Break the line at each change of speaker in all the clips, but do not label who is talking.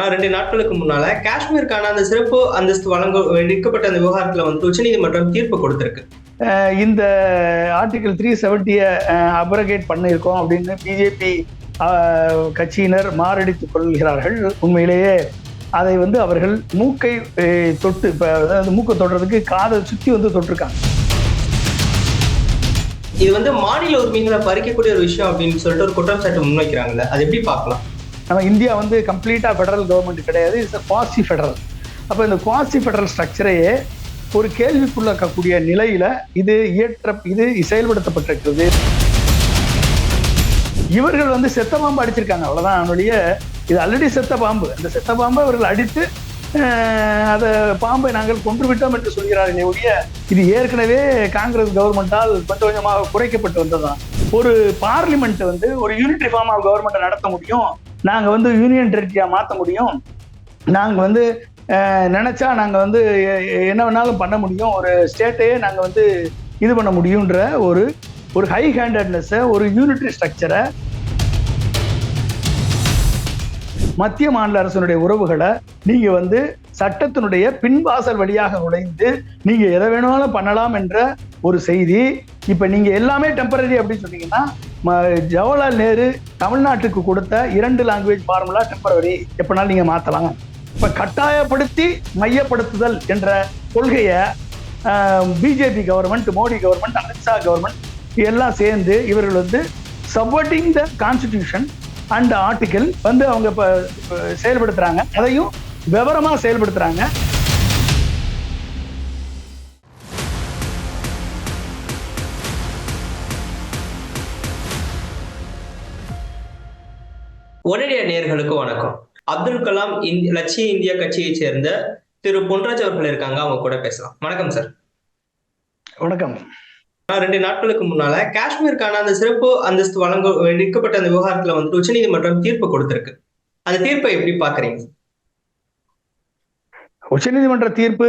ரெண்டு நாட்களுக்கு முன்னால காஷ்மீருக்கான அந்த சிறப்பு அந்தஸ்து வழங்க விடுக்கப்பட்ட அந்த விவகாரத்துல வந்து உச்சநீதிமன்றம் தீர்ப்பு கொடுத்திருக்கு.
இந்த ஆர்டிகல் த்ரீ செவன்ட்டியை அப்ரகேட் பண்ணியிருக்கோம் அப்படின்னு பிஜேபி கட்சியினர் மாரடித்துக் கொள்கிறார்கள். உண்மையிலேயே அதை வந்து அவர்கள் மூக்கை தொட்டு இப்போ அதாவது மூக்கை தொடுறதுக்கு காதை சுற்றி வந்து தொட்டிருக்காங்க.
இது வந்து மாநில உரிமைகளை பறிக்கக்கூடிய ஒரு விஷயம் அப்படின்னு சொல்லிட்டு ஒரு குற்றம் சாட்டு முன்வைக்கிறாங்கல்ல அது எப்படி பார்க்கலாம்?
நம்ம இந்தியா வந்து கம்ப்ளீட்டாக ஃபெடரல் கவர்மெண்ட் கிடையாது. இட்ஸ் குவாசி ஃபெடரல் அப்போ இந்த குவாசி ஃபெடரல் ஸ்ட்ரக்சரையே ஒரு கேள்விக்குள்ளாக்கக்கூடிய நிலையில் இது இயற்ற இது செயல்படுத்தப்பட்டிருக்கிறது. இவர்கள் வந்து செத்த பாம்பு அடிச்சிருக்காங்க. அவ்வளோதான் அவனுடைய இது ஆல்ரெடி செத்த பாம்பு. அந்த செத்த பாம்பை அவர்கள் அடித்து அதை பாம்பை நாங்கள் கொன்று விட்டோம் என்று சொல்கிறார்கள் ஒழிய இது ஏற்கனவே காங்கிரஸ் கவர்மெண்டால் கொஞ்சம் கொஞ்சமாக குறைக்கப்பட்டு வந்ததுதான். ஒரு பார்லிமெண்ட் வந்து ஒரு யூனிட்ரி ஃபார்ம் ஆஃப் கவர்மெண்ட்டை நடத்த முடியும். நாங்கள் வந்து யூனியன் டெரிட்டரியாக மாற்ற முடியும். நாங்கள் வந்து நினச்சா நாங்கள் வந்து என்ன வேணாலும் பண்ண முடியும். ஒரு ஸ்டேட்டையே நாங்கள் வந்து இது பண்ண முடியுன்ற ஒரு ஒரு ஹை ஹேண்டட்னஸை ஒரு யூனிட்ரி ஸ்ட்ரக்சரை மத்திய மாநில அரசனுடைய உறவுகளை நீங்க வந்து சட்டத்தினுடைய பின்வாசல் வழியாக நுழைந்து நீங்க எதை வேணாலும் பண்ணலாம் என்ற ஒரு செய்தி இப்போ நீங்கள் எல்லாமே டெம்பரரி அப்படின்னு சொன்னீங்கன்னா ம- ஜவஹர்லால் நேரு தமிழ்நாட்டுக்கு கொடுத்த இரண்டு லாங்குவேஜ் ஃபார்முலா டெம்பரரி எப்படினாலும் நீங்கள் மாற்றலாம் இப்போ கட்டாயப்படுத்தி மையப்படுத்துதல் என்ற கொள்கையை BJP government Modi government Amit Shah government எல்லாம் சேர்ந்து இவர்கள் வந்து subverting the constitution and article வந்து அவங்க இப்போ செயல்படுத்துகிறாங்க அதையும் விவரமாக செயல்படுத்துகிறாங்க
உடனடிய நேயர்களுக்கு வணக்கம். அப்துல் கலாம் லட்சிய இந்தியா கட்சியைச் சேர்ந்த திரு பொன்ராஜ் அவர்கள் இருக்காங்க அவங்க கூட பேசலாம். வணக்கம் சார்
வணக்கம்.
ரெண்டு நாட்களுக்கு முன்னால காஷ்மீருக்கான அந்த சிறப்பு அந்தஸ்து வழங்க விடுக்கப்பட்ட அந்த விவகாரத்துல வந்து உச்சநீதிமன்றம் தீர்ப்பு கொடுத்திருக்கு. அந்த தீர்ப்பை எப்படி பாக்குறீங்க
உச்சநீதிமன்ற தீர்ப்பு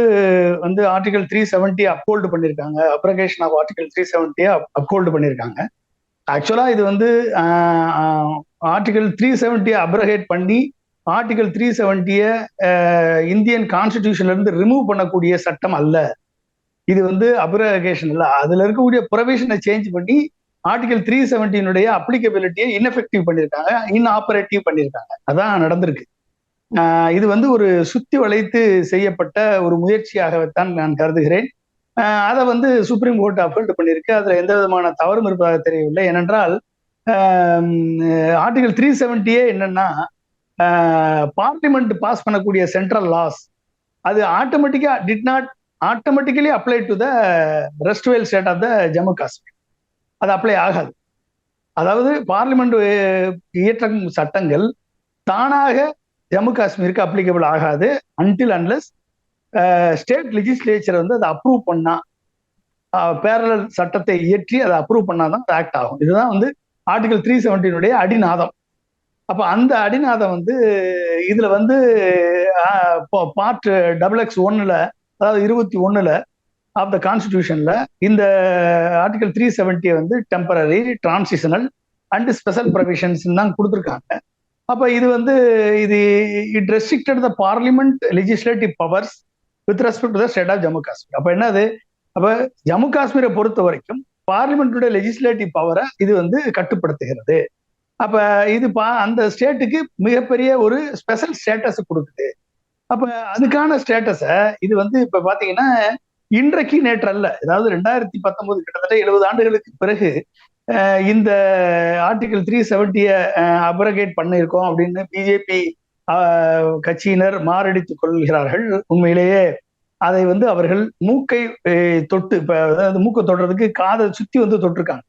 வந்து ஆர்டிகல் த்ரீ செவன்ட்டி அப்ஹோல்டு பண்ணியிருக்காங்க அப்ரகேஷன் ஆஃப் ஆர்டிகல் த்ரீ செவன்ட்டியை அப்ஹோல்டு பண்ணியிருக்காங்க ஆக்சுவலா இது வந்து ஆர்டிகல் த்ரீ செவன்ட்டியை அப்ரகேட் பண்ணி ஆர்டிகல் த்ரீ செவன்ட்டியை இந்தியன் கான்ஸ்டிடியூஷன்ல இருந்து ரிமூவ் பண்ணக்கூடிய சட்டம் அல்ல. இது வந்து அப்ரகேஷன் இல்ல. அதுல இருக்கக்கூடிய ப்ரொவிஷனை சேஞ்ச் பண்ணி ஆர்டிகல் த்ரீ செவன்டீனுடைய அப்ளிகபிலிட்டியை இன்எஃபெக்டிவ் பண்ணியிருக்காங்க இன்ஆபரேட்டிவ் பண்ணியிருக்காங்க அதான் நடந்திருக்கு. ஆஹ் இது வந்து ஒரு சுத்தி வளைத்து செய்யப்பட்ட ஒரு முயற்சியாகத்தான் நான் கருதுகிறேன். அதை வந்து சுப்ரீம் கோர்ட் அப்ஹோல்டு பண்ணியிருக்கு. அதுல எந்த விதமான தவறும் இருப்பதாக தெரியவில்லை. ஏனென்றால் ஆர்டிகல் த்ரீ செவன்ட்டியே என்னன்னா பார்லிமெண்ட் பாஸ் பண்ணக்கூடிய சென்ட்ரல் லாஸ் அது ஆட்டோமேட்டிக்கா did not automatically apply to the ரெஸ்ட்வேல் state of the Jammu Kashmir அது அப்ளை ஆகாது. அதாவது பார்லிமெண்ட் இயற்றும் சட்டங்கள் தானாக ஜம்மு காஷ்மீருக்கு அப்ளிகபிள் ஆகாது அன்டில் அன்லஸ் ஸ்டேட் லெஜிஸ்லேச்சர் வந்து அதை அப்ரூவ் பண்ணா பேரலர் சட்டத்தை இயற்றி அதை அப்ரூவ் பண்ணாதான் அது ஆக்ட் ஆகும். இதுதான் வந்து ஆர்டிகல் த்ரீ செவன்டீனுடைய அடிநாதம். அப்ப அந்த அடிநாதம் வந்து இதுல வந்து பார்ட் டபுள் எக்ஸ் ஒன்னுல அதாவது இருபத்தி ஒண்ணுல ஆஃப் த கான்ஸ்டிடியூஷன்ல இந்த ஆர்டிகல் த்ரீ செவன்ட்டியை வந்து temporary transitional and special provisions தான் கொடுத்துருக்காங்க. அப்ப இது வந்து இது it restricted the parliament legislative powers with respect to the state of Jammu Kashmir அப்போ என்னது? அப்போ ஜம்மு காஷ்மீரை பொறுத்த வரைக்கும் பார்லிமெண்ட்டுடைய லெஜிஸ்லேட்டிவ் பவரை இது வந்து கட்டுப்படுத்துகிறது. அப்ப இது பா அந்த ஸ்டேட்டுக்கு மிகப்பெரிய ஒரு ஸ்பெஷல் ஸ்டேட்டஸ் கொடுக்குது. அப்ப அதுக்கான ஸ்டேட்டஸை இது வந்து இப்ப பாத்தீங்கன்னா இன்றைக்கு நேற்று அல்ல அதாவது ரெண்டாயிரத்தி பத்தொன்பது கிட்டத்தட்ட எழுபது ஆண்டுகளுக்கு பிறகு இந்த ஆர்டிகல் த்ரீ செவன்ட்டியை அப்ரகேட் பண்ணியிருக்கோம் அப்படின்னு பிஜேபி கட்சியினர் மாரடித்துக் கொள்கிறார்கள் உண்மையிலேயே. அதை வந்து அவர்கள் மூக்கை தொட்டு இப்ப அதாவது மூக்கை தொடுறதுக்கு காதை சுத்தி வந்து தொட்டிருக்காங்க.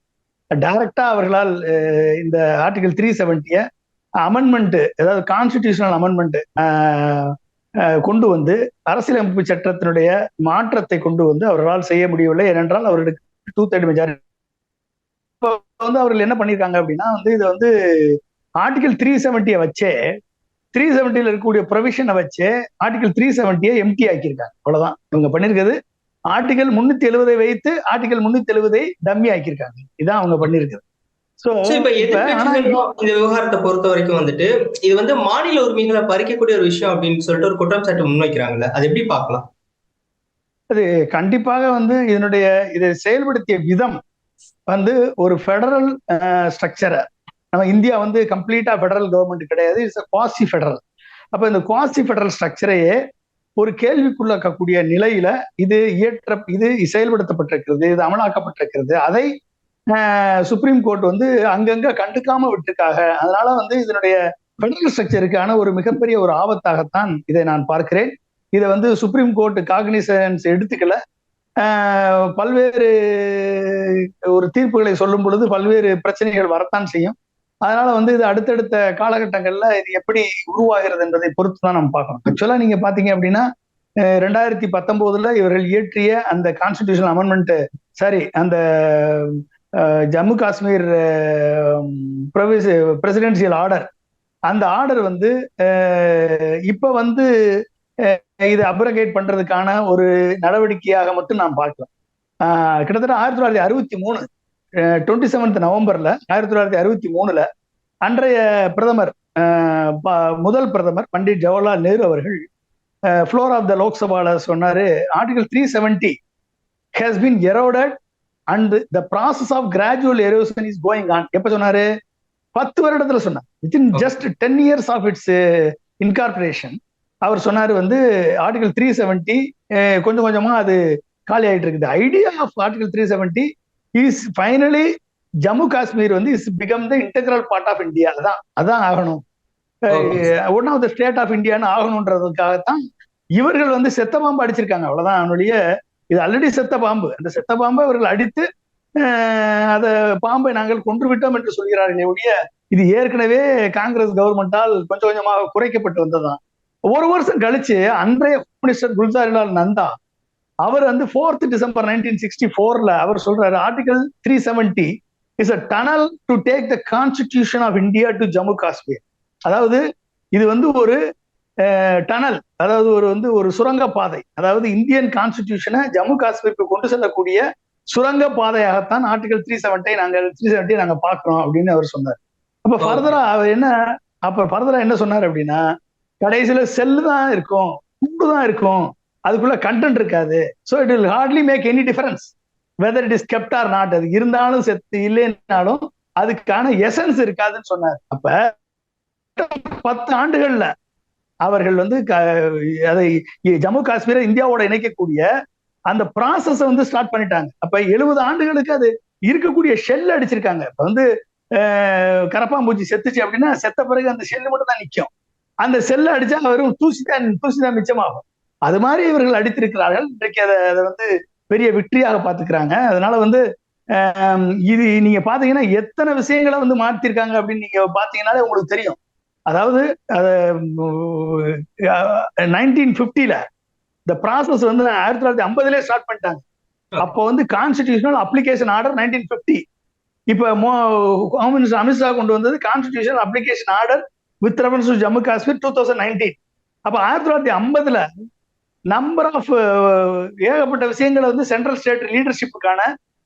டைரக்டா அவர்களால் இந்த ஆர்டிகல் த்ரீ செவன்ட்டியை அமெண்ட்மெண்ட் அதாவது கான்ஸ்டிடியூஷனல் அமெண்ட்மெண்ட் கொண்டு வந்து அரசியலமைப்பு சட்டத்தினுடைய மாற்றத்தை கொண்டு வந்து அவர்களால் செய்ய முடியவில்லை. ஏனென்றால் அவர்களுக்கு டூ தேர்ட் மெஜாரிட்டி வந்து அவர்கள் என்ன பண்ணியிருக்காங்க அப்படின்னா வந்து இதை வந்து ஆர்டிகல் த்ரீ செவன்ட்டியை வச்சே த்ரீ செவன்ட்டியில் இருக்கக்கூடிய ப்ரொவிஷனை வச்சு ஆர்டிகல் த்ரீ செவன்ட்டியை எம்டி ஆக்கியிருக்காங்க. அவ்வளவுதான். இவங்க பண்ணியிருக்கிறது ஆர்டிகல் முன்னூத்தி எழுபதை வைத்து ஆர்டிகல் முன்னூத்தி எழுபதை டம்மி ஆக்கியிருக்காங்க. இதான் அவங்க பண்ணியிருக்கிறது
இந்த விவகாரத்தை பொறுத்த வரைக்கும் வந்துட்டு இது வந்து மாநில உரிமைகளை பறிக்கக்கூடிய ஒரு விஷயம் அப்படின்னு சொல்லிட்டு ஒரு குற்றம் சாட்டு முன்வைக்கிறாங்கல்ல அது எப்படி பார்க்கலாம்?
அது கண்டிப்பாக வந்து இதனுடைய இதை செயல்படுத்திய விதம் வந்து ஒரு ஃபெடரல் ஸ்ட்ரக்சரை நம்ம இந்தியா வந்து கம்ப்ளீட்டா ஃபெடரல் கவர்மெண்ட் கிடையாது. இட்ஸ் குவாசி ஃபெடரல் அப்ப இந்த குவாசி ஃபெடரல் ஸ்ட்ரக்சரையே ஒரு கேள்விக்குள்ளாக்கக்கூடிய நிலையில இது இயற்ற இது செயல்படுத்தப்பட்டிருக்கிறது இது அமலாக்கப்பட்டிருக்கிறது. அதை சுப்ரீம் கோர்ட் வந்து அங்கங்க கண்டுக்காம விட்டுருக்காங்க. அதனால வந்து இதனுடைய ஃபெடரல் ஸ்ட்ரக்சருக்கான ஒரு மிகப்பெரிய ஒரு ஆபத்தாகத்தான் இதை நான் பார்க்கிறேன். இதை வந்து சுப்ரீம் கோர்ட் காக்னிசன்ஸ் எடுத்துக்கல. பல்வேறு ஒரு தீர்ப்புகளை சொல்லும் பொழுது பல்வேறு பிரச்சனைகள் வரத்தான் செய்யும். அதனால வந்து இது அடுத்தடுத்த காலகட்டங்கள்ல இது எப்படி உருவாகிறது என்பதை பொறுத்து தான் நம்ம பார்க்கணும். ஆக்சுவலா நீங்க பாத்தீங்க அப்படின்னா ரெண்டாயிரத்தி பத்தொன்பதுல இவர்கள் இயற்றிய அந்த கான்ஸ்டிடியூஷன் அமெண்ட்மெண்ட் சாரி அந்த ஜம்மு காஷ்மீர் பிரசிடென்சியல் ஆர்டர் அந்த ஆர்டர் வந்து இப்ப வந்து இது அப்ரகேட் பண்றதுக்கான ஒரு நடவடிக்கையாக மட்டும் நாம் பார்க்கலாம். கிட்டத்தட்ட ஆயிரத்தி தொள்ளாயிரத்தி அறுபத்தி மூணு டுவெண்ட்டி செவன்த் நவம்பர்ல ஆயிரத்தி தொள்ளாயிரத்தி அறுபத்தி மூணுல அன்றைய பிரதமர் முதல் பிரதமர் பண்டிட் ஜவஹர்லால் நேரு அவர்கள் ஃப்ளோர் ஆஃப் த லோக்சபால சொன்னாரு article three seventy has been eroded and the process of gradual erosion is going on எப்ப சொன்னாரு? பத்து வருடத்துல சொன்னார். Within just ten years of its incorporation அவர் சொன்னாரு வந்து ஆர்டிகல் த்ரீ செவன்டி கொஞ்சம் கொஞ்சமா அது காலி ஆயிட்டு இருக்குது idea of article three seventy is finally Jammu Kashmir வந்து is become the integral part of India அதான் அதான் ஆகணும். One of the state of இந்தியான்னு ஆகணுன்றதுக்காகத்தான் இவர்கள் வந்து செத்த பாம்பு அடிச்சிருக்காங்க. அவ்வளவுதான். அவனுடைய இது ஆல்ரெடி செத்த பாம்பு. அந்த செத்த பாம்பை அவர்கள் அடித்து அத பாம்பை நாங்கள் கொன்று விட்டோம் என்று சொல்கிறார்களே ஒழிய இது ஏற்கனவே காங்கிரஸ் கவர்மெண்டால் கொஞ்சம் கொஞ்சமாக குறைக்கப்பட்டு வந்ததுதான். ஒரு வருஷம் கழிச்சு அன்றைய மினிஸ்டர் குல்சாரிலால் நந்தா அவர் வந்து ஃபோர்த் டிசம்பர் நைன்டீன் சிக்ஸ்டி ஃபோர்ல அவர் சொல்றாரு article three seventy is a tunnel to take the constitution of India to Jammu Kashmir அதாவது இது வந்து ஒரு டனல் அதாவது ஒரு வந்து ஒரு சுரங்க பாதை. அதாவது இந்தியன் கான்ஸ்டிடியூஷனை ஜம்மு காஷ்மீருக்கு கொண்டு செல்லக்கூடிய சுரங்க பாதையாகத்தான் ஆர்டிகல் த்ரீ செவன்டை நாங்கள் த்ரீ செவன்டி நாங்க பாக்குறோம் அப்படின்னு அவர் சொன்னார். அப்ப ஃபர்தரா அவர் என்ன அப்ப ஃபர்தரா என்ன சொன்னார் அப்படின்னா கடைசியில செல்லு தான் இருக்கும் கூடு தான் இருக்கும். அதுக்குள்ள கண்டென்ட் இருக்காது. So it will hardly make any difference whether it is kept or not அது இருந்தாலும் செத்து இல்லைன்னாலும் அதுக்கான எசன்ஸ் இருக்காதுன்னு சொன்னார். அப்ப பத்து ஆண்டுகள்ல அவர்கள் வந்து அதை ஜம்மு காஷ்மீரை இந்தியாவோட இணைக்கக்கூடிய அந்த ப்ராசஸ வந்து ஸ்டார்ட் பண்ணிட்டாங்க. அப்ப எழுபது ஆண்டுகளுக்கு அது இருக்கக்கூடிய ஷெல் அடிச்சிருக்காங்க. இப்ப வந்து கரப்பாம்பூச்சி செத்துச்சு அப்படின்னா செத்த பிறகு அந்த ஷெல்லு மட்டும் தான் நிற்கும் அந்த செல்லை அடிச்சா வெறும் தூசி தான் தூசி தான் மிச்சமாகும். அது மாதிரி இவர்கள் அடித்திருக்கிறார்கள். இன்றைக்கு அதை அதை வந்து பெரிய வெற்றியாக பார்த்துக்கிறாங்க. அதனால வந்து இது நீங்க பாத்தீங்கன்னா எத்தனை விஷயங்களை வந்து மாத்திருக்காங்க அப்படின்னு நீங்க பாத்தீங்கன்னாலே உங்களுக்கு தெரியும். அதாவது நைன்டீன் பிப்டில இந்த ப்ராசஸ் வந்து ஆயிரத்தி தொள்ளாயிரத்தி ஐம்பதுலேயே ஸ்டார்ட் பண்ணிட்டாங்க. அப்போ வந்து constitutional application order nineteen fifty இப்போ ஹோம் மினிஸ்டர் அமித்ஷா கொண்டு வந்தது constitutional application order with reference to Jammu Kashmir two thousand nineteen அப்போ ஆயிரத்தி தொள்ளாயிரத்தி ஐம்பதுல நம்பர் ஆஃப் ஏகப்பட்ட விஷயங்களை வந்து சென்ட்ரல் ஸ்டேட் லீடர்ஷிப்புக்கான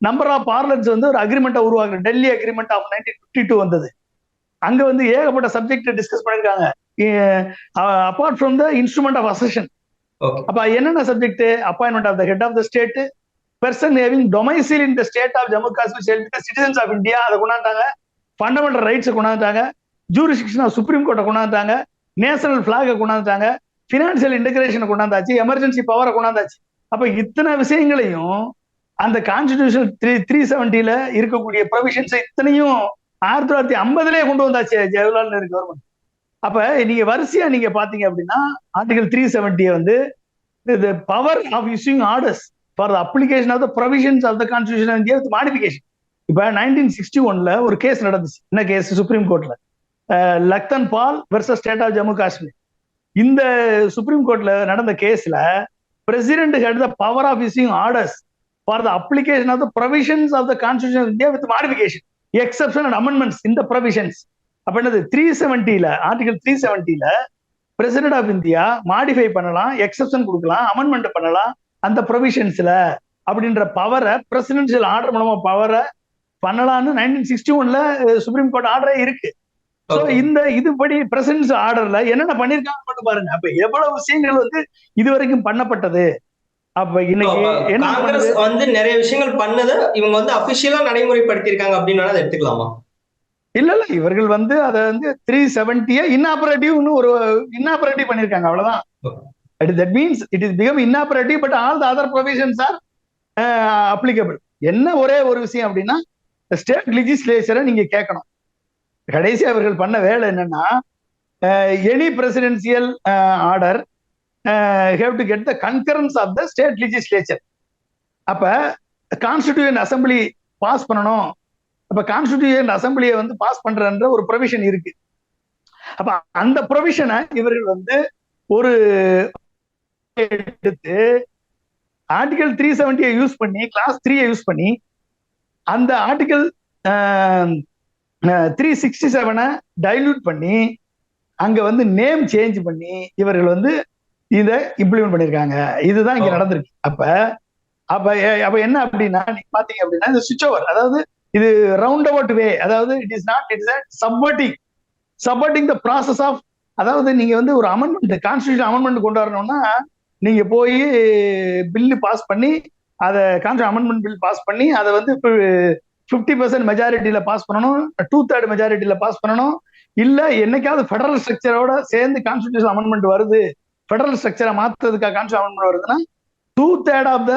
நம்பர் ஆஃப் பார்லன்ஸ் வந்து ஒரு அக்ரிமெண்ட்டை உருவாக்குற Delhi agreement of nineteen fifty two வந்தது. அங்க வந்து ஏகப்பட்ட சப்ஜெக்ட் டிஸ்கஸ் பண்ணிருக்காங்க. Apart from the instrument of accession அப்ப என்னென்ன subject appointment of the head of the state person having domicile in the state of Jammu Kashmir citizens of India அதை கொண்டாந்தாங்க fundamental ரைட்ஸை கொண்டாந்துட்டாங்க. ஜூரிஸ்டிக்ஷன் ஆஃப் சுப்ரீம் கோர்ட்டை கொண்டாந்துட்டாங்க. National பிளாகை கொண்டாந்துட்டாங்க. பினான்சியல் இன்டகிரேஷனை கொண்டாந்தாச்சு எமர்ஜென்சி பவரை கொண்டாந்தாச்சு. அப்ப இத்தனை விஷயங்களையும் அந்த கான்ஸ்டிடியூஷன் த்ரீ த்ரீ செவன்டில இருக்கக்கூடிய ப்ரொவிஷன்ஸ் இத்தனையும் ஆயிரத்தி தொள்ளாயிரத்தி ஐம்பதுலேயே கொண்டு வந்தாச்சு ஜவஹர்லால் நேரு கவர்மெண்ட் அப்ப நீங்க வரிசையா நீங்க பாத்தீங்க அப்படின்னா ஆர்டிகல் த்ரீ செவன்டியை வந்து the power of issuing orders for the application of the provisions of the constitution India with modification இப்ப நைன்டீன் சிக்ஸ்டி ஒன்ல ஒரு கேஸ் நடந்துச்சு. என்ன கேஸ் சுப்ரீம் கோர்ட்ல Lakhan Pal versus state of Jammu Kashmir இந்த supreme கோர்ட்ல நடந்த கேஸ்ல president head the power of issuing orders for the application of the provisions of the constitution India with modification exception and amendments இந்த provisions அப்ப என்னது? Three செவன்டில article three செவன்டில president of India modify பண்ணலாம் exception கொடுக்கலாம் amendment பண்ணலாம் அந்த ப்ரொவிஷன்ஸ்ல அப்படின்ற பவரை பிரசிடென்சியல் ஆர்டர் மூலமா பவரை பண்ணலாம்னு நைன்டீன் சிக்ஸ்டி ஒன்ல சுப்ரீம் கோர்ட் ஆர்டரே இருக்கு. இந்த இதுபடி பிரசிடன்ஸ் ஆர்டர்ல என்னென்ன பண்ணிருக்காங்க மட்டும் பாருங்க. அப்ப எவ்வளவு விஷயங்கள் வந்து இதுவரைக்கும் பண்ணப்பட்டது? அப்ப இன்னைக்கு
காங்கிரஸ் வந்து நிறைய விஷயங்கள் பண்ணதை இவங்க வந்து அபிஷியலா நடைமுறைப்படுத்தியிருக்காங்க அப்படின்னு அதை எடுத்துக்கலாமா?
இல்ல இல்ல. இவர்கள் வந்து அதை வந்து த்ரீ செவன்டிய இன்னாபரேட்டிவ்னு ஒரு இன்னாபரேட்டிவ் பண்ணிருக்காங்க அவ்வளவுதான். That means it is become inoperative but all the other provisions are applicable என்ன ஒரே ஒரு விஷயம் அப்படின்னா ஸ்டேட் லெஜிஸ்லேச்சரை நீங்க கேட்கணும். கடைசி அவர்கள் பண்ண வேலை என்னன்னா any presidential order have to get the concurrence of the state legislature அப்ப கான்ஸ்டிடியூஷன் அசம்பிளி பாஸ் பண்ணணும். அப்ப கான்ஸ்டிடியூஷன் அசம்பிளியை வந்து பாஸ் பண்றன்ற ஒரு ப்ரொவிஷன் இருக்கு. அப்ப அந்த ப்ரொவிஷனை இவர்கள் வந்து ஒரு எடுத்து ஆர்டிகல் த்ரீ செவன்டியை யூஸ் பண்ணி கிளாஸ் த்ரீயை யூஸ் பண்ணி அந்த ஆர்டிகல் த்ரீ சிக்ஸ்டி செவனை டைல்யூட் பண்ணி அங்க வந்து நேம் சேஞ்ச் பண்ணி இவர்கள் வந்து இதை இம்ப்ளிமெண்ட் பண்ணிருக்காங்க இதுதான் இங்க. நடந்திருக்கு. அப்ப அப்ப அப்ப என்ன அப்படின்னா நீங்க பாத்தீங்க அப்படின்னா இந்த சுவிட்ச் ஓவர் அதாவது இது ரவுண்ட் அபவுட் வே அதாவது it is not it is subverting subverting the process of அதாவது நீங்க வந்து ஒரு அமெண்ட்மெண்ட் கான்ஸ்டியூஷன் அமெண்ட்மெண்ட் கொண்டு வரணும்னா நீங்க போய் பில்லு பாஸ் பண்ணி அதை கான்ஸ்டியூஷன் அமெண்ட்மெண்ட் பில் பாஸ் பண்ணி அதை வந்து ஃபிஃப்டி பர்சன்ட் மெஜாரிட்டியில பாஸ் பண்ணணும் டூ தேர்ட் மெஜாரிட்டியில பாஸ் பண்ணணும். இல்ல என்னைக்காவது ஃபெடரல் ஸ்ட்ரக்சரோட சேர்ந்து கான்ஸ்டியூஷன் அமெண்ட்மெண்ட் வருது ஃபெடரல் ஸ்ட்ரக்சரை மாத்துறதுக்காக கான்ஸ்டியூஷன் அமெண்ட்மெண்ட் வருதுன்னா two third of the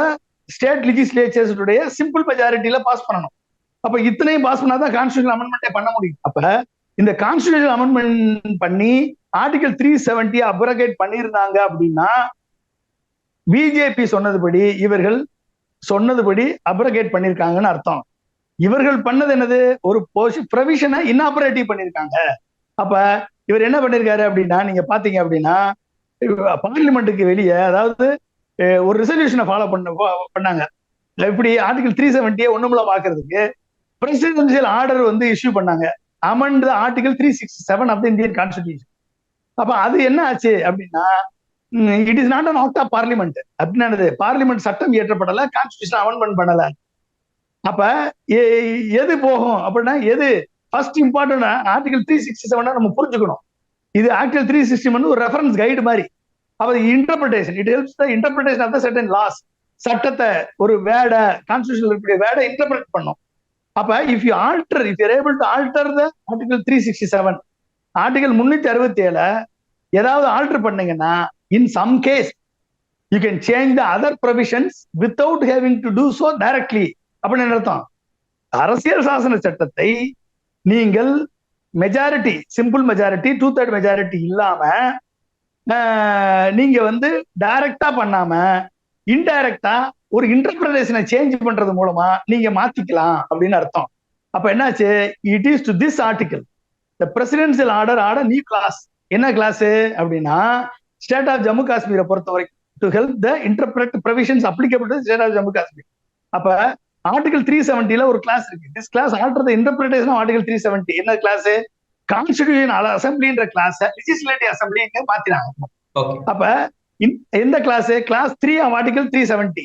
state legislatures உடைய சிம்பிள் மெஜாரிட்டியில பாஸ் பண்ணணும். அப்ப இத்தனையும் பாஸ் பண்ணாதான் கான்ஸ்டியூஷன் அமெண்ட்மெண்ட்டே பண்ண முடியும். அப்ப இந்த கான்ஸ்டியூஷன் அமெண்ட்மெண்ட் பண்ணி ஆர்டிகல் த்ரீ செவன்டி அப்ரகேட் பண்ணியிருந்தாங்க அப்படின்னா பிஜேபி சொன்னதுபடி இவர்கள் சொன்னதுபடி அப்ரகேட் பண்ணியிருக்காங்கன்னு அர்த்தம். இவர்கள் பண்ணது என்னது? ஒரு ப்ரொவிஷனை இன்னாபரேட்டிவ் பண்ணிருக்காங்க. அப்ப இவர் என்ன பண்ணிருக்காரு அப்படின்னா நீங்க பாத்தீங்க அப்படின்னா பார்லிமெண்ட்டுக்கு வெளியே அதாவது ஒரு ரிசல்யூஷனை ஃபாலோ பண்ண பண்ணாங்க. இப்படி ஆர்டிகல் த்ரீ செவன்டியை ஒண்ணுமில்ல பாக்குறதுக்கு பிரசிடென்சியல் ஆர்டர் வந்து இஷ்யூ பண்ணாங்க. Amend article three six seven of the Indian constitution அப்ப அது என்ன ஆச்சு அப்படின்னா it is not an act of parliament அப்படின்னா பார்லிமெண்ட் சட்டம் இயற்றப்படல கான்ஸ்டியூஷன் அமெண்ட்மெண்ட் பண்ணல. அப்ப எது போகும் அப்படின்னா எது first important article three sixty செவனா நம்ம புரிஞ்சுக்கணும். இது ஆர்டிகல் த்ரீ சிக்ஸ்டி வந்து ஒரு ரெஃபரன்ஸ் கைடு மாதிரி. அப்ப interpretation it helps the interpretation of the certain laws சட்டத்தை ஒரு வேட கான்ஸ்டியூஷன் இருக்கக்கூடிய வேட இன்டர்பிரேட் பண்ணும். அப்ப if you alter if you're able to alter the article three sixty seven article முன்னூத்தி அறுபத்தி ஏழு ஏதாவது ஆல்டர் பண்ணீங்கன்னா in some case you can change the other provisions without having to do so directly அப்படின்னு என்ன அர்த்தம்? அரசியல் சாசன சட்டத்தை நீங்கள் majority simple majority two third majority இல்லாம ஆஹ், நீங்க வந்து டைரக்டா பண்ணாம இன்டைரக்டா ஒரு இன்டர்பிரேஷனை சேஞ்ச் பண்றது மூலமா நீங்க மாத்திக்கலாம் அப்படின்னு அர்த்தம். அப்ப என்னாச்சு? It is to this article the presidential order order new clause என்ன கிளாஸ் அப்படின்னா ஸ்டேட் ஆஃப் ஜம்மு காஷ்மீரை பொறுத்த வரைக்கும் to help the interpret provisions applicable state of Jammu Kashmir அப்ப ஆர்டிகல் த்ரீ செவன்டில ஒரு கிளாஸ் இருக்கு. This clause alter the interpretation article three seventy என்ன கிளாஸ் கான்ஸ்டிடியூஷன் அசம்பிளின்ற கிளாஸ் லெஜிஸ்லேட்டிவ் அசம்பிளின்னு மாத்தினாங்க. அப்ப எந்த clause clause three of article three seventy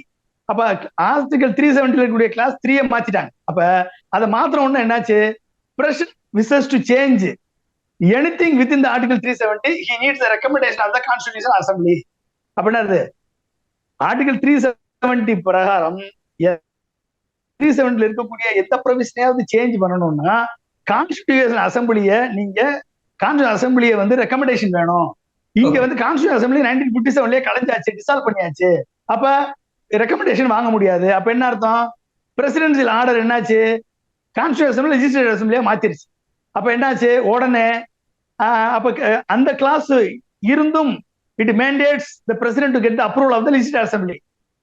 அப்ப ஆர்டிகல் த்ரீ செவன்டில இருக்கக்கூடிய கிளாஸ் த்ரீயை மாத்திட்டாங்க. அப்ப அதை மாத்திர ஒண்ணு என்னாச்சு? Pressure wishes to change anything with இந்த article three seventy he needs recommendation of the constitution assembly அப்படின்னா ஆர்டிகல் த்ரீ செவன்டி பிரகாரம் த்ரீ செவன்ல இருக்கக்கூடிய எந்த ப்ரொவிஷனையாவது சேஞ்ச் பண்ணணும்னா கான்ஸ்டிடியூஷன் அசம்பிளிய நீங்க கான்ஸ்டியூஷன் அசம்பிளிய வந்து ரெக்கமெண்டேஷன் வேணும். இங்க. வந்து கான்ஸ்டியூஷன் அசம்பிளி நைன்டீன் பிப்டி செவன்லயே கலைஞ்சாச்சு டிசால்வ் பண்ணியாச்சு. அப்ப ரெக்கமெண்டேஷன் வாங்க முடியாது. அப்ப என்ன அர்த்தம்? பிரசிடென்சியல் ஆர்டர் என்னாச்சு? கான்ஸ்டியூஷன் அசம்பிளி லெஜிஸ்லேட்டிவ் அசம்பிளியா மாத்திருச்சு. அப்ப என்னாச்சு? உடனே அப்ப அந்த கிளாஸ் இருந்தும் it mandates the president to get approval of the legislative assembly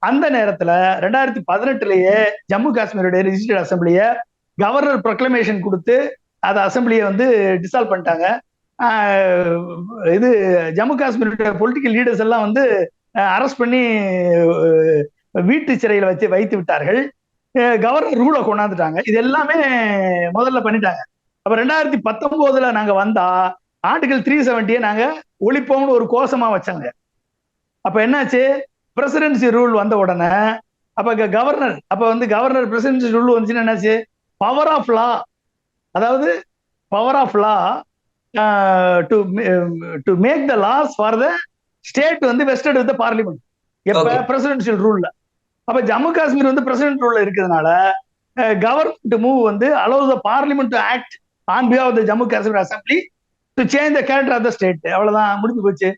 அந்த நேரத்துல ரெண்டாயிரத்தி பதினெட்டுலயே ஜம்மு காஷ்மீருடைய ரிஜிஸ்டர்ட் அசம்பிளிய கவர்னர் ப்ரொக்ளமேஷன் கொடுத்து அதை அசம்பிளியை வந்து டிசால்வ் பண்ணிட்டாங்க. இது ஜம்மு காஷ்மீருடைய பொலிட்டிக்கல் லீடர்ஸ் எல்லாம் வந்து அரெஸ்ட் பண்ணி வீட்டு சிறையில் வச்சு வைத்து விட்டார்கள். கவர்னர் ரூலை கொண்டாந்துட்டாங்க. இது எல்லாமே முதல்ல பண்ணிட்டாங்க. அப்போ ரெண்டாயிரத்தி பத்தொம்போதுல நாங்கள் வந்தா ஆர்டிகல் த்ரீ செவன்ட்டியை நாங்கள் ஒழிப்போம்னு ஒரு கோஷமா வச்சாங்க. அப்போ என்னாச்சு? பிரசிடென்சி ரூல் வந்த உடனே அப்ப கவர்னர் அப்ப வந்து கவர்னர் பிரசிடென்சி ரூல் வந்துச்சுன்னா என்னாச்சு? பவர் ஆஃப் லா அதாவது power of law to to make the laws for the state வந்து வெஸ்டட் வித் பார்லிமெண்ட் எப்ப
Okay.
பிரசிடென்சியல் ரூல்ல அப்ப ஜம்மு காஷ்மீர் வந்து பிரசிடென்ட் ரூல்ல இருக்கிறதுனால கவர்மெண்ட் மூவ் வந்து allow the parliament to act on of the Jammu Kashmir assembly to change the character of the state அவ்வளவுதான் முடிஞ்சு போச்சு.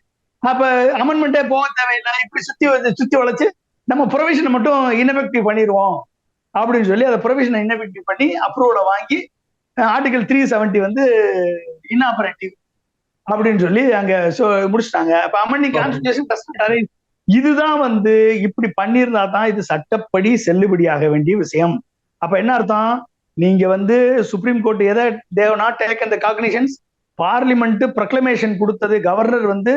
அப்ப அமெண்ட்மெண்ட்டே போக தேவையில்லை? இப்படி சுத்தி சுத்தி வளைச்சு நம்ம ப்ரொவிஷனை மட்டும் இன்எஃபெக்டிவ் பண்ணிடுவோம் அப்படின்னு சொல்லி அதை ப்ரொவிஷனை இன்எஃபெக்டிவ் பண்ணி அப்ரூவலை வாங்கி ஆர்டிகல் த்ரீ செவன்டி வந்து இன்ஆபரேட்டிவ் அப்படின்னு சொல்லி அங்க முடிச்சிட்டாங்க. அப்ப
அமெண்டி
கான்ஸ்டியூஷன் இதுதான் வந்து இப்படி பண்ணியிருந்தா தான் இது சட்டப்படி செல்லுபடியாக வேண்டிய விஷயம். அப்ப என்ன அர்த்தம்? நீங்க வந்து சுப்ரீம் கோர்ட் எதை தேவ் நாட் டேக் அந்த காக்னிஷன்ஸ் பார்லிமெண்ட் ப்ரொக்ளமேஷன் கொடுத்தது கவர்னர் வந்து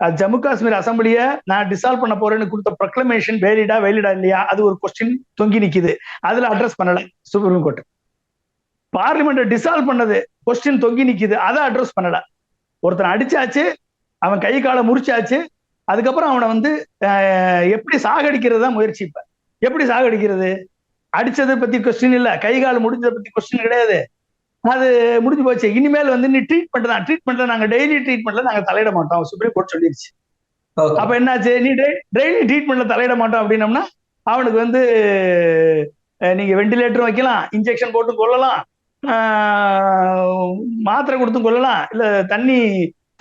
ஜம்மு காஷ்மீர் அசம்பிளியை நான் டிசால்வ் பண்ண போறேன்னு கொடுத்த ப்ரொக்ளமேஷன் வேலிடா வேலிடா இல்லையா? அது ஒரு கொஸ்டின் தொங்கி நிக்குது. அதுல அட்ரஸ் பண்ணல சுப்ரீம் கோர்ட் பார்லிமெண்ட்டை டிசால்வ் பண்ணது கொஸ்டின் தொங்கி நிக்குது. அதை அட்ரஸ் பண்ணல. ஒருத்தன் அடிச்சாச்சு அவன் கை காலை முறிச்சாச்சு அதுக்கப்புறம் அவனை வந்து எப்படி சாகடிக்கிறது தான் முயற்சி இப்ப? எப்படி சாகடிக்கிறது? அடிச்சதை பத்தி கொஸ்டின் இல்ல. கை கால் முடிஞ்சதை பத்தி கொஸ்டின் கிடையாது. அது முடிஞ்சு போச்சு. இனிமேல் வந்து நீ ட்ரீட்மெண்ட் தான். ட்ரீட்மெண்ட்ல நாங்க டெய்லி ட்ரீட்மெண்ட்ல நாங்க தலையிட மாட்டோம். சுப்ரீம் கோர்ட் சொல்லிருச்சு. அப்ப என்னாச்சு? நீ டெய்லி ட்ரீட்மெண்ட்ல தலையிட மாட்டோம் அப்படின்னம்னா அவனுக்கு வந்து நீங்க வெண்டிலேட்டரும் வைக்கலாம். இன்ஜெக்ஷன் போட்டு கொள்ளலாம். மாத்திரை கொடுத்தும் கொள்ளலாம். இல்ல தண்ணி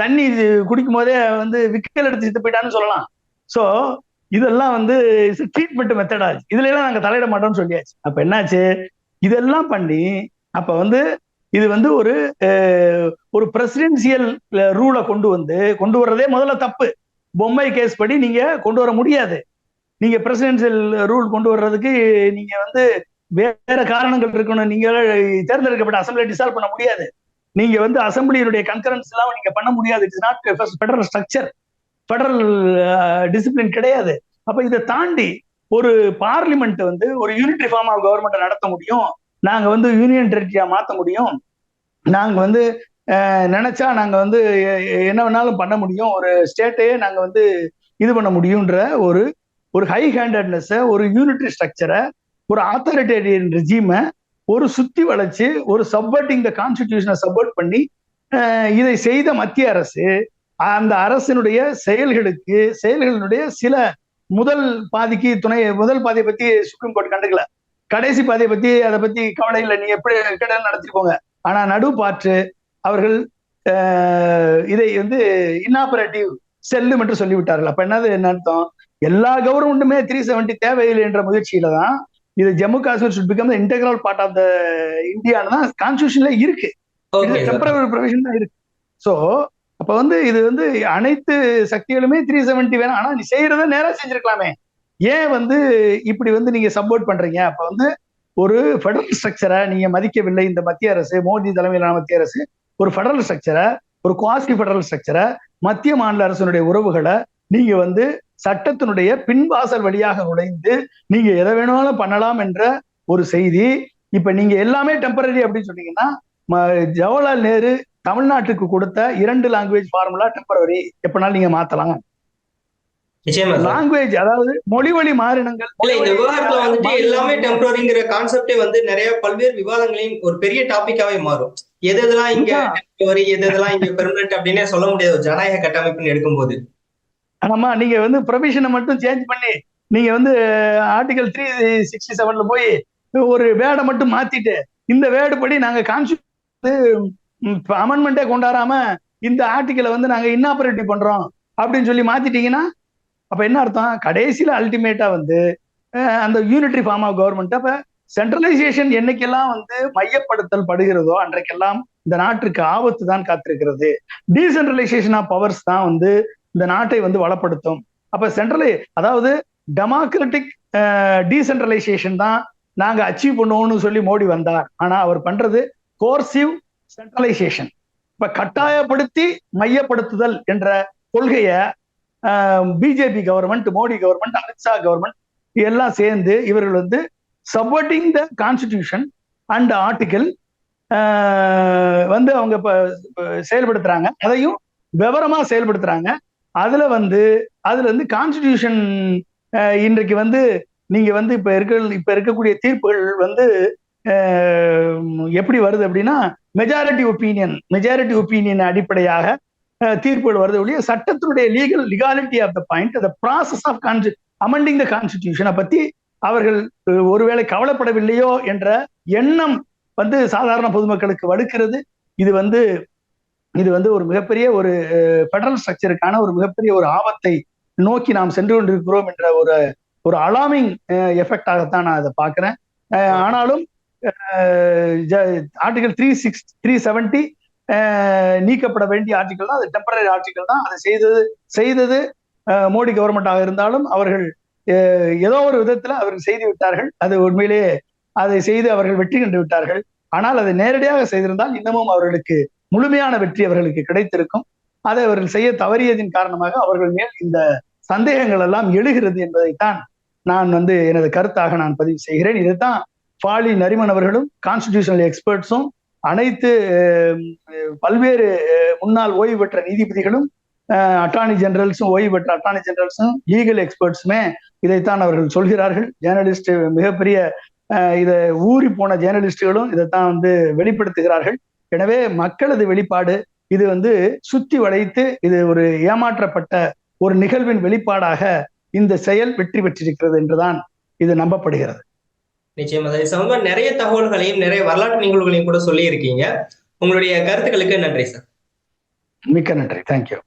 தண்ணி குடிக்கும் போதே வந்து விக்கல் எடுத்து செத்து போயிட்டான்னு சொல்லலாம். சோ இதெல்லாம் வந்து ட்ரீட்மெண்ட் மெத்தடாச்சு இதுல எல்லாம் நாங்க தலையிட மாட்டோம்னு சொல்லியாச்சு. அப்ப என்னாச்சு? இதெல்லாம் பண்ணி அப்ப வந்து இது வந்து ஒரு ஒரு பிரசிடென்சியல் ரூலை கொண்டு வந்து கொண்டு வர்றதே முதல்ல தப்பு. பொம்மை கேஸ் படி நீங்க கொண்டு வர முடியாது. நீங்க பிரசிடென்சியல் ரூல் கொண்டு வர்றதுக்கு நீங்க வந்து வேற காரணங்கள் இருக்கணும். நீங்க தேர்ந்தெடுக்கப்பட்ட அசம்பிளி டிசால்வ் பண்ண முடியாது. நீங்க வந்து அசம்பிளியினுடைய கன்கரன்ஸ் எல்லாம் நீங்க பண்ண முடியாது. It's not federal structure federal discipline கிடையாது. அப்ப இதை தாண்டி ஒரு பார்லிமெண்ட் வந்து ஒரு யூனிட்ரி ஃபார்ம் ஆஃப் கவர்மெண்ட் நடத்த முடியும். நாங்க வந்து யூனியன் டெரிட்டரியா மாத்த முடியும். நாங்க வந்து நினைச்சா நாங்க வந்து என்ன வேணாலும் பண்ண முடியும். ஒரு ஸ்டேட்டையே நாங்க வந்து இது பண்ண முடியும்ன்ற ஒரு ஒரு ஹை ஹேண்டட்னஸ் ஒரு யூனிட்ரி ஸ்ட்ரக்சரை ஒரு ஆத்தாரிட்டேரியன் ரிஜீமை ஒரு சுத்தி வளைச்சு ஒரு சப்வர்ட்டிங் த கான்ஸ்டிடியூஷனை சப்போர்ட் பண்ணி இதை செய்த மத்திய அரசு அந்த அரசினுடைய செயல்களுக்கு செயல்களினுடைய சில முதல் பாதிக்கு துணை முதல் பாதியை பத்தி சுப்ரீம் கோர்ட் கண்டுக்கல. கடைசி பாதியை பத்தி அதை பத்தி கவலை இல்லை. நீ எப்படி கிட்ட நடத்திட்டு ஆனா நடுப்பாற்று அவர்கள் அஹ், இதை வந்து இன்னாபரேட்டிவ் செல்லும் என்று சொல்லிவிட்டார்கள். அப்ப என்னது என்ன அர்த்தம்? எல்லா கவர்மெண்ட்டுமே த்ரீ செவன்டி தேவையில்லை என்ற முயற்சியில தான் இது Jammu Kashmir should become integral part of the இந்தியான்னு தான் கான்ஸ்டியூஷன்ல இருக்கு. டெம்பரரி ப்ரொவிஷன் தான் இருக்கு. சோ அப்ப வந்து இது வந்து அனைத்து சக்திகளுமே த்ரீ செவன்டி வேணும். ஆனா நீ செய்யறத நேரா செஞ்சிருக்கலாமே. ஏன் வந்து இப்படி வந்து நீங்க சப்போர்ட் பண்றீங்க? அப்ப வந்து ஒரு ஃபெடரல் ஸ்ட்ரக்சரை நீங்க மதிக்கவில்லை இந்த மத்திய அரசு மோடி தலைமையிலான மத்திய அரசு ஒரு ஃபெடரல் ஸ்ட்ரக்சரை ஒரு குவாஸ்டி ஃபெடரல் ஸ்ட்ரக்சரை மத்திய மாநில அரசனுடைய உறவுகளை நீங்க வந்து சட்டத்தினுடைய பின்வாசல் வழியாக நுழைந்து நீங்க எதை வேணாலும் பண்ணலாம் என்ற ஒரு செய்தி. இப்ப நீங்க எல்லாமே டெம்பரரி அப்படின்னு சொன்னீங்கன்னா ம- ஜவஹர்லால் நேரு தமிழ்நாட்டுக்கு கொடுத்த இரண்டு லாங்குவேஜ் ஃபார்முலா டெம்பரரி எப்பனாலும் நீங்க மாத்தலாம். லாங்குவேஜ் அதாவது மொழி வழி மாறினங்கள்
இந்த விவகாரத்துல வந்துட்டு எல்லாமே டெம்பரரிங்கிற கான்செப்டே வந்து நிறைய பல்வேறு விவாதங்களையும் ஒரு பெரிய டாபிக்காவே மாறும். எது எதெல்லாம் இங்க
ஆமா.
டெம்பரரி எது எதெல்லாம் இங்க பெர்மனன்ட் அப்படின்னே சொல்ல முடியாது. ஜனநாயக கட்டமைப்புன்னு எடுக்கும்போது.
ஆமா நீங்க வந்து ப்ரொவிஷனை மட்டும் சேஞ்ச் பண்ணி நீங்க வந்து ஆர்டிகல் த்ரீ சிக்ஸ்டி செவன்ல போய் ஒரு வேர்டை மட்டும் மாத்திட்டு இந்த வேர்டு படி நாங்க கான்ஸ்டியூஷன் அமெண்ட்மெண்ட்டே கொண்டாடாம இந்த ஆர்டிக்கலை வந்து நாங்க இன்னாபரேட்டிவ் பண்றோம் அப்படின்னு சொல்லி மாத்திட்டீங்கன்னா அப்ப என்ன அர்த்தம்? கடைசியில அல்டிமேட்டா வந்து அந்த யூனிட்ரி ஃபார்ம் ஆஃப் கவர்மெண்ட் அப்ப சென்ட்ரலைசேஷன் என்னைக்கெல்லாம் வந்து மையப்படுத்தல் படுகிறதோ அன்றைக்கெல்லாம் இந்த நாட்டிற்கு ஆபத்து தான் காத்திருக்கிறது. டீசென்ட்ரலைசேஷன் ஆஃப் பவர்ஸ் தான் வந்து இந்த நாட்டை வந்து வளப்படுத்தும். அப்ப சென்ட்ரலை அதாவது டெமோக்ராட்டிக் டீசென்ட்ரலைசேஷன் தான் நாங்க அச்சீவ் பண்ணுவோம்னு சொல்லி மோடி வந்தார். ஆனா அவர் பண்றது கோர்சிவ் சென்ட்ரலைசேஷன் இப்ப கட்டாயப்படுத்தி மையப்படுத்துதல் என்ற கொள்கையை BJP government Modi government Amit Shah government எல்லாம் சேர்ந்து இவர்கள் வந்து supporting the constitution and article வந்து அவங்க செயல்படுத்துறாங்க. அதையும் விவரமா செயல்படுத்துறாங்க. அதுல வந்து அதுல வந்து கான்ஸ்டிடியூஷன் இன்றைக்கு வந்து நீங்க வந்து இப்ப இருக்க இப்ப இருக்கக்கூடிய தீர்ப்புகள் வந்து எப்படி வருது அப்படின்னா மெஜாரிட்டி ஒப்பீனியன் மெஜாரிட்டி ஒப்பீனியன் அடிப்படையாக தீர்ப்புகள் வருது ஒழிய சட்டத்தினுடைய legal legality of the point the process of consti amending the கான்ஸ்டிடியூஷனை பத்தி அவர்கள் ஒருவேளை கவலைப்படவில்லையோ என்ற எண்ணம் வந்து சாதாரண பொதுமக்களுக்கு வடுக்கிறது. இது வந்து இது வந்து ஒரு மிகப்பெரிய ஒரு ஃபெடரல் ஸ்ட்ரக்சருக்கான ஒரு மிகப்பெரிய ஒரு ஆபத்தை நோக்கி நாம் சென்று கொண்டிருக்கிறோம் என்ற ஒரு ஒரு அலாமிங் எஃபெக்டாகத்தான் நான் அதை பார்க்குறேன். ஆனாலும் article three six three seventy நீக்கப்பட வேண்டிய ஆட்சிகள் தான் அது டெம்பரரி ஆட்சிகள் தான். அதை செய்தது செய்தது மோடி கவர்மெண்டாக இருந்தாலும் அவர்கள் ஏதோ ஒரு விதத்தில் அவர்கள் செய்து விட்டார்கள். அது உண்மையிலேயே அதை செய்து அவர்கள் வெற்றி கண்டு விட்டார்கள். ஆனால் அதை நேரடியாக செய்திருந்தால் இன்னமும் அவர்களுக்கு முழுமையான வெற்றி அவர்களுக்கு கிடைத்திருக்கும். அதை அவர்கள் செய்ய தவறியதின் காரணமாக அவர்கள் மேல் இந்த சந்தேகங்கள் எல்லாம் எழுகிறது என்பதைத்தான் நான் வந்து எனது கருத்தாக நான் பதிவு செய்கிறேன். இதைத்தான் ஃபாலி நரிமன் அவர்களும் கான்ஸ்டிடியூஷனல் எக்ஸ்பர்ட்ஸும் அனைத்து பல்வேறு முன்னாள் ஓய்வு பெற்ற நீதிபதிகளும் அட்டார்னி ஜெனரல்ஸும் ஓய்வு பெற்ற அட்டார்னி ஜெனரல்ஸும் லீகல் எக்ஸ்பர்ட்ஸுமே இதைத்தான் அவர்கள் சொல்கிறார்கள். ஜேர்னலிஸ்ட் மிகப்பெரிய அஹ், இதை ஊறி போன ஜேர்னலிஸ்டுகளும் இதைத்தான் வந்து வெளிப்படுத்துகிறார்கள். எனவே மக்களது வெளிப்பாடு இது வந்து சுத்தி வளைத்து இது ஒரு ஏமாற்றப்பட்ட ஒரு நிகழ்வின் வெளிப்பாடாக இந்த செயல் வெற்றி பெற்றிருக்கிறது என்றுதான் இது நம்பப்படுகிறது.
நிச்சயமா இது சம்பந்தமா நிறைய தகவல்களையும் நிறைய வரலாற்று நிகழ்வுகளையும் கூட சொல்லி இருக்கீங்க உங்களுடைய கருத்துக்களுக்கு நன்றி சார்.
மிக்க நன்றி. தேங்க்யூ